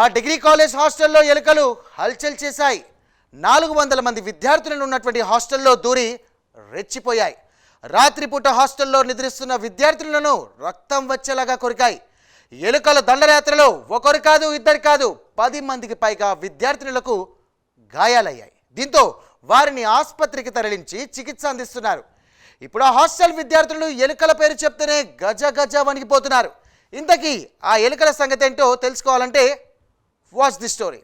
ఆ degree college హాస్టల్లో ఎలుకలు హల్చల్ చేశాయి. నాలుగు వందల మంది విద్యార్థులను ఉన్నటువంటి హాస్టల్లో దూరి రెచ్చిపోయాయి. రాత్రిపూట హాస్టల్లో నిద్రిస్తున్న విద్యార్థులను రక్తం వచ్చేలాగా కొరికాయి. ఎలుకల దండయాత్రలో ఒకరు కాదు ఇద్దరు కాదు పది మందికి పైగా విద్యార్థినులకు గాయాలయ్యాయి. దీంతో వారిని ఆసుపత్రికి తరలించి చికిత్స అందిస్తున్నారు. ఇప్పుడు ఆ హాస్టల్ విద్యార్థులు ఎలుకల పేరు చెప్తేనే గజ గజ వణికిపోతున్నారు. ఇంతకీ ఆ ఎలుకల సంగతి ఏంటో తెలుసుకోవాలంటే వాచ్ ది స్టోరీ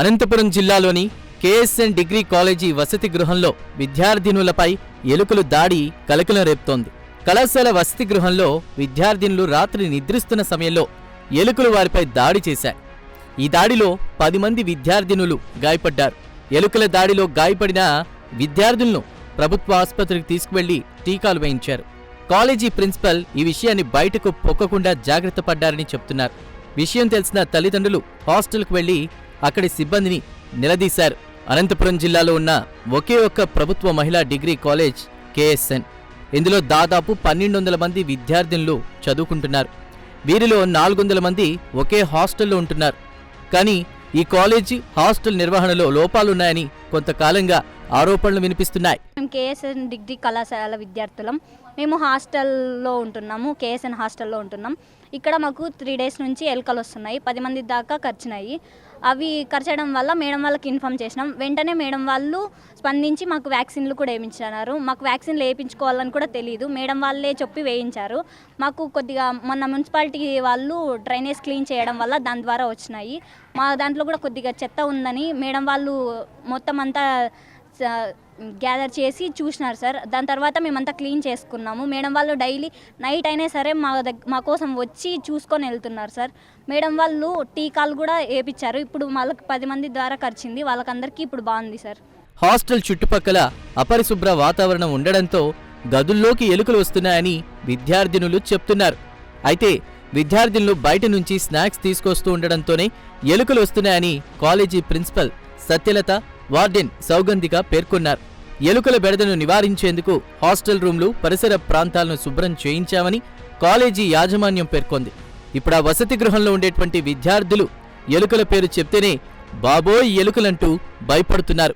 అనంతపురం జిల్లాలోని కేఎస్ఎన్ డిగ్రీ కాలేజీ వసతి గృహంలో విద్యార్థినులపై ఎలుకలు దాడి కలకలం రేపుతోంది. కళాశాల వసతి గృహంలో విద్యార్థినులు రాత్రి నిద్రిస్తున్న సమయంలో ఎలుకలు వారిపై దాడి చేశాయి. ఈ దాడిలో పది మంది విద్యార్థినులు గాయపడ్డారు. ఎలుకల దాడిలో గాయపడిన విద్యార్థులను ప్రభుత్వ ఆసుపత్రికి తీసుకువెళ్ళి టీకాలు వేయించారు. కాలేజీ ప్రిన్సిపల్ ఈ విషయాన్ని బయటకు పొక్కకుండా జాగ్రత్త పడ్డారని చెప్తున్నారు. విషయం తెలిసిన తల్లిదండ్రులు హాస్టల్కు వెళ్ళి అక్కడి సిబ్బందిని నిలదీశారు. అనంతపురం జిల్లాలో ఉన్న ఒకే ఒక్క ప్రభుత్వ మహిళా డిగ్రీ కాలేజ్ కేఎస్ఎన్. ఇందులో దాదాపు పన్నెండు వందల మంది విద్యార్థినులు చదువుకుంటున్నారు. వీరిలో నాలుగు వందల మంది ఒకే హాస్టల్లో ఉంటున్నారు. కానీ ఈ కాలేజీ హాస్టల్ నిర్వహణలో లోపాలున్నాయని కొంతకాలంగా ఆరోపణలు వినిపిస్తున్నాయి. మేము కేఎస్ఎన్ డిగ్రీ కళాశాల విద్యార్థులం. మేము హాస్టల్లో ఉంటున్నాము కేఎస్ఎన్ హాస్టల్లో ఉంటున్నాం. ఇక్కడ మాకు త్రీ డేస్ నుంచి ఎలుకలు వస్తున్నాయి పది మంది దాకా ఖర్చున్నాయి అవి ఖర్చడం వల్ల మేడం వాళ్ళకి ఇన్ఫామ్ చేసినాం. వెంటనే మేడం వాళ్ళు స్పందించి మాకు వ్యాక్సిన్లు కూడా వేయించారు మాకు వ్యాక్సిన్లు వేయించుకోవాలని కూడా తెలియదు మేడం వాళ్ళే చెప్పి వేయించారు. మాకు కొద్దిగా మొన్న మున్సిపాలిటీ వాళ్ళు డ్రైనేజ్ క్లీన్ చేయడం వల్ల దాని ద్వారా వచ్చినాయి. మా దాంట్లో కూడా కొద్దిగా చెత్త ఉందని మేడం వాళ్ళు మొత్తం అంతా గ్యాదర్ చేసి చూసినారు సార్. దాని తర్వాత మేమంతా క్లీన్ చేసుకున్నాము. మేడం వాళ్ళు డైలీ నైట్ అయినా సరే మా దగ్గర మా కోసం వచ్చి చూసుకొని వెళ్తున్నారు సార్. మేడం వాళ్ళు టీకాలు కూడా వేపించారు ఇప్పుడు వాళ్ళకి పది మంది ద్వారా ఖర్చింది. వాళ్ళకందరికీ ఇప్పుడు బాగుంది సార్. హాస్టల్ చుట్టుపక్కల అపరిశుభ్ర వాతావరణం ఉండడంతో గదుల్లోకి ఎలుకలు వస్తున్నాయని విద్యార్థినులు చెప్తున్నారు. అయితే విద్యార్థినులు బయట నుంచి స్నాక్స్ తీసుకొస్తూ ఉండడంతోనే ఎలుకలు వస్తున్నాయని కాలేజీ ప్రిన్సిపల్ సత్యలత వార్డెన్ సౌగంధిగా పేర్కొన్నారు. ఎలుకల బెడదను నివారించేందుకు హాస్టల్ రూమ్లు పరిసర ప్రాంతాలను శుభ్రం చేయించామని కాలేజీ యాజమాన్యం పేర్కొంది. ఇప్పుడు ఆ వసతి గృహంలో ఉండేటువంటి విద్యార్థులు ఎలుకల పేరు చెప్తేనే బాబోయ్ ఎలుకలంటూ భయపడుతున్నారు.